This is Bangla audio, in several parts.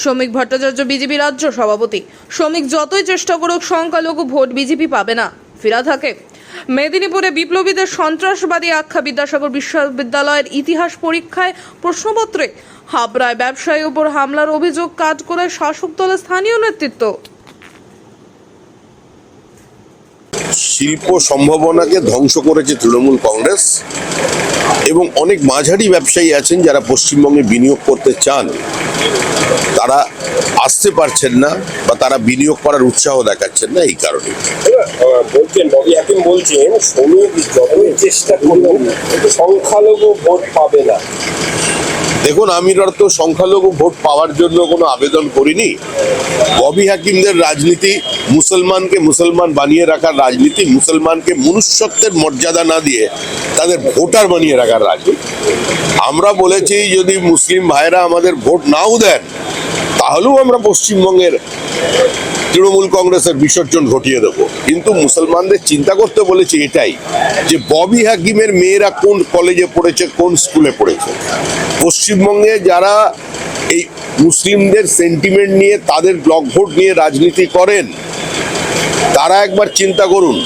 শ্রমিক ভট্টাচার্য বিজেপি রাজ্য সভাপতি। শ্রমিক যতই চেষ্টা করুক, সংখ্যালঘু ভোট বিজেপি পাবে না। ফিরা থাকে। মেদিনীপুরে বিপ্লবীদের সন্ত্রাসবাদী আখ্যা বিদ্যাসাগর বিশ্ববিদ্যালয়ের ইতিহাস পরীক্ষায় প্রশ্নপত্রে, হাবড়ায় ব্যবসায়ী উপর হামলার অভিযোগ কাজ করে শাসক দলের স্থানীয় নেতৃত্ব। শিল্প সম্ভাবনাকে ধ্বংস করেছে তৃণমূল কংগ্রেস। এবং অনেক মাঝারি ব্যবসায়ী আছেন যারা পশ্চিমবঙ্গে বিনিয়োগ করতে চান। তারা আসতে পারছেন না বা তারা বিনিয়োগ করার উৎসাহ দেখাচ্ছেন না এই কারণে। বলছেন বলছেন চেষ্টা সংখ্যালঘু ভোট পাবে না। দেখুন আমি তো সংখ্যালঘু ভোট পাওয়ার জন্য কোনো আবেদন করিনি। ববি হাকিমদের রাজনীতি, মুসলমানকে মুসলমান বানিয়ে রাখার রাজনীতি, মুসলমানকে মনুষ্যত্বের মর্যাদা না দিয়ে তাদের ভোটার বানিয়ে রাখার রাজনীতি। আমরা বলেছি, যদি মুসলিম ভাইরা আমাদের ভোট নাও দেন, তাহলেও আমরা পশ্চিমবঙ্গের তৃণমূল কংগ্রেসের বিসর্জন ঘটিয়ে দেবো। কিন্তু মুসলমানদের চিন্তা করতে বলেছি এটাই, যে ববি হাকিমের মেয়েরা কোন কলেজে পড়েছে, কোন স্কুলে পড়েছে। পশ্চিমবঙ্গে যারা এই মুসলিমদের সেন্টিমেন্ট নিয়ে, তাদের ব্লক ভোট নিয়ে রাজনীতি করেন, তারা একবার চিন্তা করুন,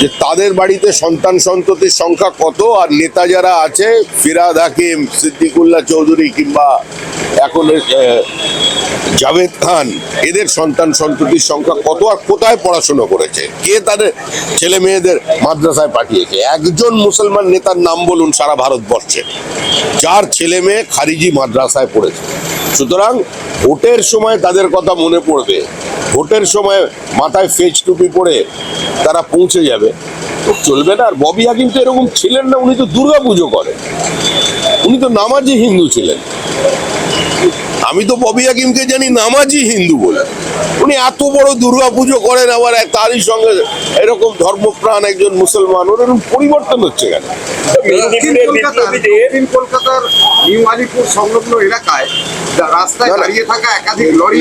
যে তাদের বাড়িতে সন্তান সন্ততির সংখ্যা কত, আর নেতা যারা আছে, ফিরাদ হাকিম, সিদ্দিকুল্লাহ চৌধুরী কিংবা এখন জাভেদ খান, এদের সন্তান সন্ততির সংখ্যা কত আর কোথায় পড়াশোনা করেছে? কে তাদের ছেলে মেয়েদের মাদ্রাসায় পাঠিয়েছে? একজন মুসলমান নেতার নাম বলুন সারা ভারতবর্ষে। যার ছেলে মেয়ে খারিজি মাদ্রাসায় পড়েছে। সুতরাং ভোটের সময় তাদের কথা মনে পড়বে। ভোটের সময় মাথায় ফেজ টুপি পরে তারা পৌঁছে যাবে। চলবে না। আর ববি কিন্তু এরকম ছিলেন না, উনি তো দুর্গা পুজো করেন। উনি তো নামাজি হিন্দু ছিলেন। আমি তো ববি হাকিমকে জানি নামাজি হিন্দু বলে। উনি এত বড় দুর্গা পুজো করেন আবার এক তারই সঙ্গে এরকম ধর্মপ্রাণ একজন মুসলমান ওর এরকম পরিবর্তন হচ্ছে কেন? দক্ষিণ কলকাতার নিউ আলিপুর সংলগ্ন এলাকায় রাস্তায়। দাঁড়িয়ে থাকা একাধিক লরি